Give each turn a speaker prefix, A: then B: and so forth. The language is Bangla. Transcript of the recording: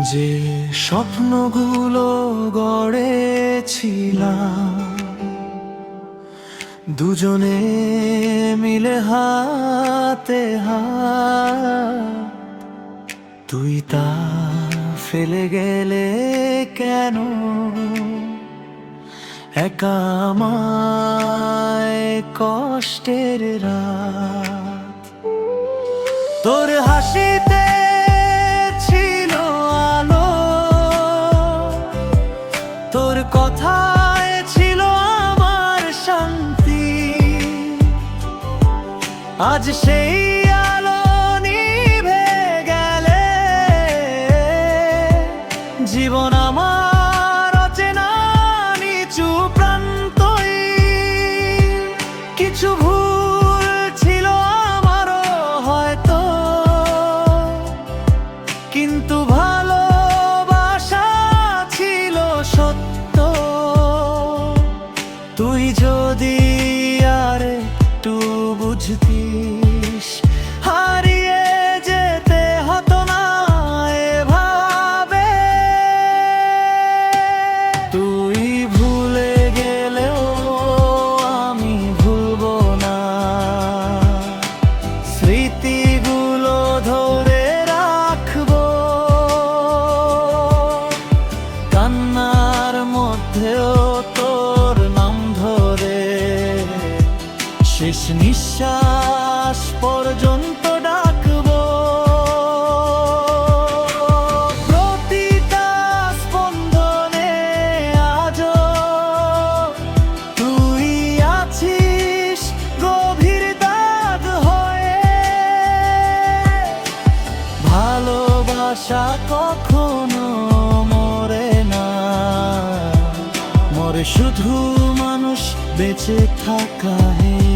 A: যে স্বপ্নগুলো গড়েছিলাম, দুজনে মিলে হাতে হাত, তুই তা ফেলে গেলে কেন? একা আমায় কষ্টের রাত, তোর হাসিতে আজ সেই আলো নিভে গেলে। জীবন আমার অচেনা, নিচু প্রান্তই। কিছু ভুল ছিল আমারও হয়তো। কিন্তু ভালোবাসা ছিল সত্য। তুই যদি একটু শেষ নিঃশ্বাস পর্যন্ত ডাকবো। প্রতিটা স্পন্দনে আজও তুই আছিস গভীর দাগ হয়ে। ভালোবাসা কখনো মরে না। মরে শুধু মানুষ বেঁচে থাকা হে।